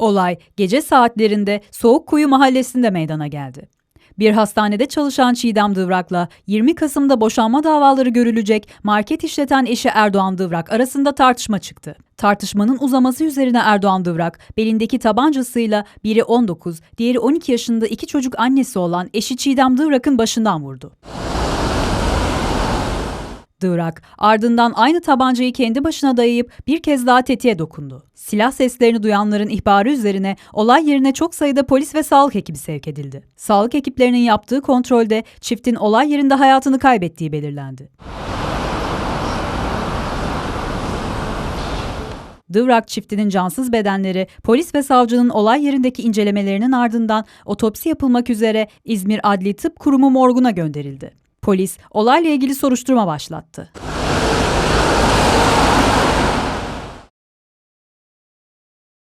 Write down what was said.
Olay gece saatlerinde Soğukkuyu mahallesinde meydana geldi. Bir hastanede çalışan Çiğdem Dıvrak'la 20 Kasım'da boşanma davaları görülecek market işleten eşi Erdoğan Dıvrak arasında tartışma çıktı. Tartışmanın uzaması üzerine Erdoğan Dıvrak belindeki tabancasıyla biri 19, diğeri 12 yaşında iki çocuk annesi olan eşi Çiğdem Dıvrak'ın başından vurdu. Dıvrak ardından aynı tabancayı kendi başına dayayıp bir kez daha tetiğe dokundu. Silah seslerini duyanların ihbarı üzerine olay yerine çok sayıda polis ve sağlık ekibi sevk edildi. Sağlık ekiplerinin yaptığı kontrolde çiftin olay yerinde hayatını kaybettiği belirlendi. Dıvrak çiftinin cansız bedenleri polis ve savcının olay yerindeki incelemelerinin ardından otopsi yapılmak üzere İzmir Adli Tıp Kurumu morguna gönderildi. Polis olayla ilgili soruşturma başlattı.